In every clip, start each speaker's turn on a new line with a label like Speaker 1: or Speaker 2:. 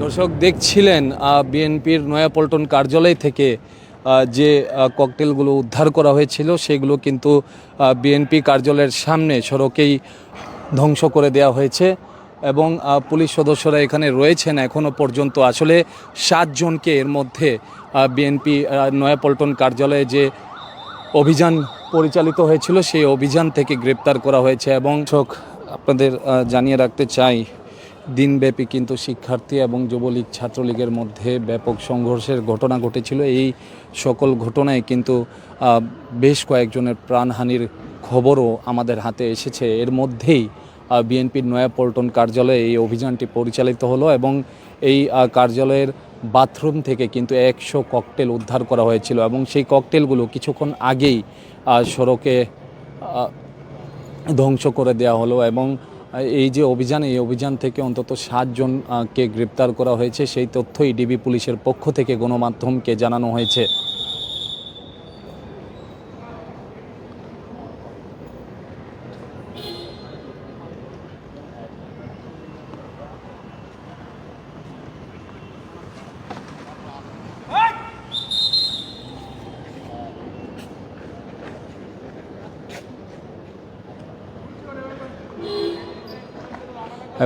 Speaker 1: দর্শক, দেখছিলেন বিএনপির নয়াপল্টন কার্যালয় থেকে যে ককটেলগুলো উদ্ধার করা হয়েছিল, সেগুলো কিন্তু বিএনপি কার্যালয়ের সামনে সড়কেই ধ্বংস করে দেওয়া হয়েছে এবং পুলিশ সদস্যরা এখানে রয়েছেন এখনও পর্যন্ত। আসলে সাতজনকে এর মধ্যে বিএনপি নয়াপল্টন কার্যালয়ে যে অভিযান পরিচালিত হয়েছিল, সেই অভিযান থেকে গ্রেপ্তার করা হয়েছে এবং শোক আপনাদের জানিয়ে রাখতে চাই, দিনব্যাপী কিন্তু শিক্ষার্থী এবং যুবলীগ ছাত্রলীগের মধ্যে ব্যাপক সংঘর্ষের ঘটনা ঘটেছিল। এই সকল ঘটনায় কিন্তু বেশ কয়েকজনের প্রাণহানির খবরও আমাদের হাতে এসেছে। এর মধ্যেই বিএনপির নয়াপল্টন কার্যালয়ে এই অভিযানটি পরিচালিত হলো এবং এই কার্যালয়ের বাথরুম থেকে কিন্তু একশো ককটেল উদ্ধার করা হয়েছিল এবং সেই ককটেলগুলো কিছুক্ষণ আগেই সড়কে ধ্বংস করে দেওয়া হলো এবং এই যে অভিযান, এই অভিযান থেকে অন্তত সাতজনকে গ্রেপ্তার করা হয়েছে, সেই তথ্যই ডিবি পুলিশের পক্ষ থেকে গণমাধ্যমকে জানানো হয়েছে।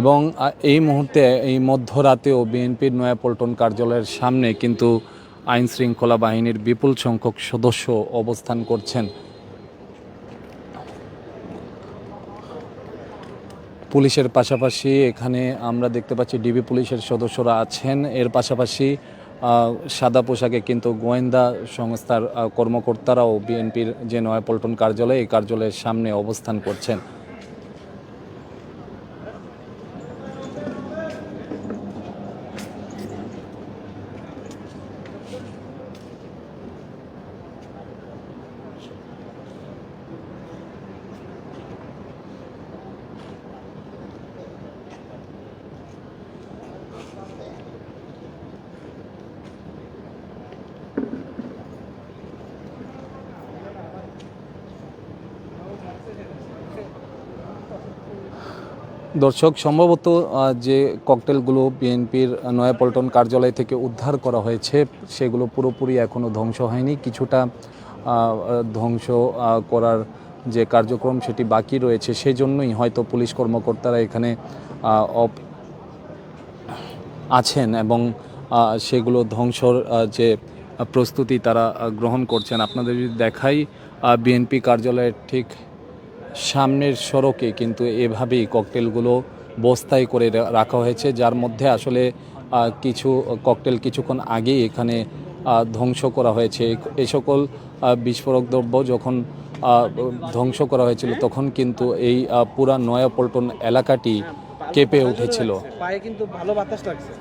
Speaker 1: এবং এই মুহূর্তে, এই মধ্যরাতেও বিএনপির নয়াপল্টন কার্যালয়ের সামনে কিন্তু আইন শৃঙ্খলা বাহিনীর বিপুল সংখ্যক সদস্য অবস্থান করছেন। পুলিশের পাশাপাশি এখানে আমরা দেখতে পাচ্ছি ডিবি পুলিশের সদস্যরা আছেন। এর পাশাপাশি সাদা পোশাকে কিন্তু গোয়েন্দা সংস্থার কর্মকর্তারাও বিএনপির যে নয়াপল্টন কার্যালয়, এই কার্যালয়ের সামনে অবস্থান করছেন। দর্শক, সম্ভবত যে ককটেলগুলো বিএনপির নয়াপল্টন কার্যালয় থেকে উদ্ধার করা হয়েছে, সেগুলো পুরোপুরি এখনও ধ্বংস হয়নি। কিছুটা ধ্বংস করার যে কার্যক্রম সেটি বাকি রয়েছে সেই জন্যই হয়তো পুলিশ কর্মকর্তারা এখানে আছেন এবং সেগুলো ধ্বংসর যে প্রস্তুতি তারা গ্রহণ করছেন। আপনাদের যদি দেখাই বিএনপি কার্যালয়ের ঠিক সামনের সড়কে কিন্তু এভাবেই ককটেলগুলো বস্তায় করে রাখা হয়েছে, যার মধ্যে আসলে কিছু ককটেল কিছুক্ষণ আগেই এখানে ধ্বংস করা হয়েছে। এই সকল বিস্ফোরক দ্রব্য যখন ধ্বংস করা হয়েছিল তখন কিন্তু এই পুরা নয়াপল্টন এলাকাটি কেঁপে উঠেছিল।
Speaker 2: পায়ে কিন্তু ভালো বাতাস লাগছে।